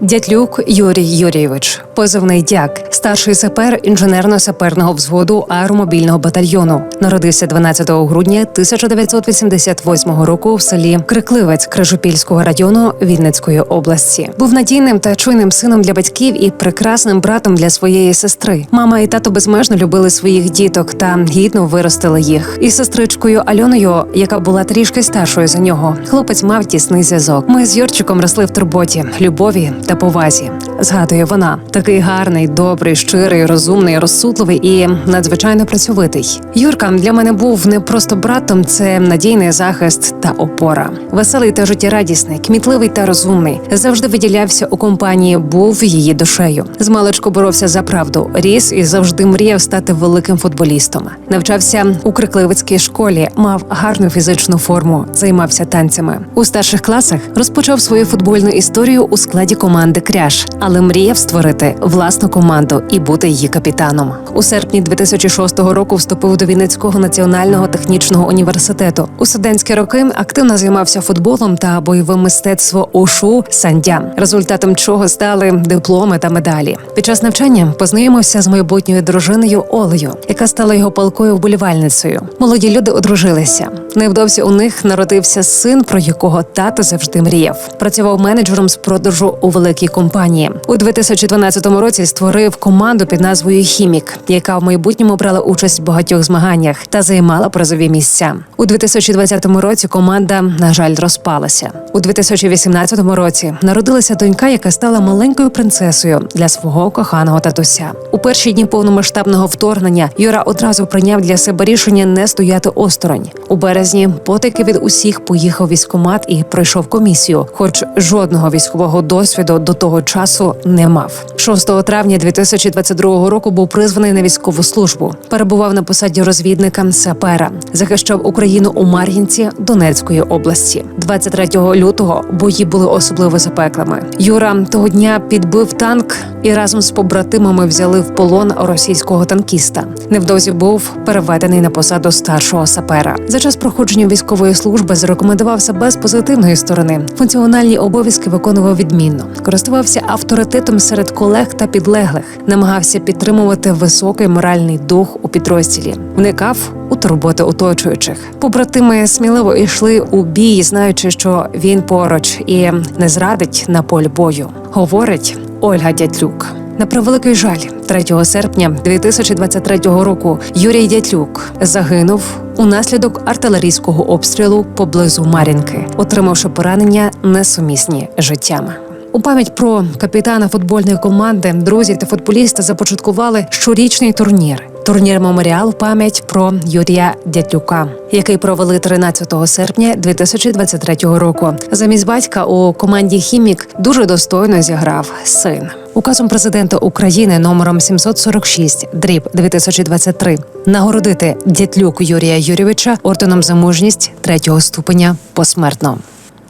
Дятлюк Юрій Юрійович, позивний дяк, старший сапер інженерно-саперного взводу аеромобільного батальйону. Народився 12 грудня 1988 року в селі Крикливець Крижопільського району Вінницької області. Був надійним та чуйним сином для батьків і прекрасним братом для своєї сестри. Мама і тато безмежно любили своїх діток та гідно виростили їх. Із сестричкою Альоною, яка була трішки старшою за нього, хлопець мав тісний зв'язок. Ми з Юрчиком росли в турботі, любові та повазі. Згадує вона такий гарний, добрий, щирий, розумний, розсудливий і надзвичайно працьовитий. Юрка для мене був не просто братом, це надійний захист та опора. Веселий та життєрадісний, кмітливий та розумний. Завжди виділявся у компанії, був її душею. Змалечку боровся за правду, ріс і завжди мріяв стати великим футболістом. Навчався у крикливицькій школі, мав гарну фізичну форму, займався танцями. У старших класах розпочав свою футбольну історію у складі команди Кряж, але мріяв створити власну команду і бути її капітаном. У серпні 2006 року вступив до Вінницького національного технічного університету. У студентські роки активно займався футболом та бойовим мистецтво ушу сандя, результатом чого стали дипломи та медалі. Під час навчання познайомився з майбутньою дружиною Олею, яка стала його палкою вболівальницею. Молоді люди одружилися. Невдовзі у них народився син, про якого тато завжди мріяв. Працював менеджером з продажу у великій компанії. У 2012 році створив команду під назвою Хімік, яка в майбутньому брала участь в багатьох змаганнях та займала призові місця. У 2020 році команда, на жаль, розпалася. У 2018 році народилася донька, яка стала маленькою принцесою для свого коханого татуся. У перші дні повномасштабного вторгнення Юра одразу прийняв для себе рішення не стояти осторонь. У березні потики від усіх поїхав в військкомат і пройшов комісію, хоч жодного військового досвіду до того часу не мав. 6 травня 2022 року був призваний на військову службу. Перебував на посаді розвідника сапера, захищав Україну у Мар'їнці Донецької області. 23 лютого бої були особливо запеклими. Юра того дня підбив танк і разом з побратимами взяли в полон російського танкіста. Невдовзі був переведений на посаду старшого сапера. За час проходження військової служби зарекомендував себе з позитивної сторони. Функціональні обов'язки виконував відмінно, користувався авторитетом серед колег та підлеглих, намагався підтримувати високий моральний дух у підрозділі, вникав у турботи оточуючих. Побратими сміливо йшли у бій, знаючи, що він поруч і не зрадить на полі бою. Говорить Ольга Дятлюк. На превеликий жаль, 3 серпня 2023 року Юрій Дятлюк загинув унаслідок артилерійського обстрілу поблизу Мар'їнки, отримавши поранення несумісні з життям. У пам'ять про капітана футбольної команди друзі та футболісти започаткували щорічний турнір. Турнір меморіал пам'ять про Юрія Дятлюка, який провели 13 серпня 2023 року. Замість батька у команді Хімік дуже достойно зіграв син. Указом президента України номером 746 дріб 2023 нагородити Дятлюк Юрія Юрійовича орденом за мужність третього ступеня посмертно.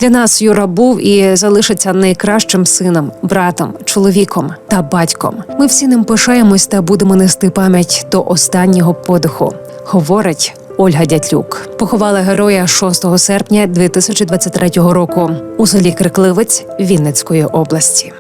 Для нас Юра був і залишиться найкращим сином, братом, чоловіком та батьком. Ми всі ним пишаємось та будемо нести пам'ять до останнього подиху. Говорить Ольга Дятлюк. Поховала героя 6 серпня 2023 року у селі Крикливець Вінницької області.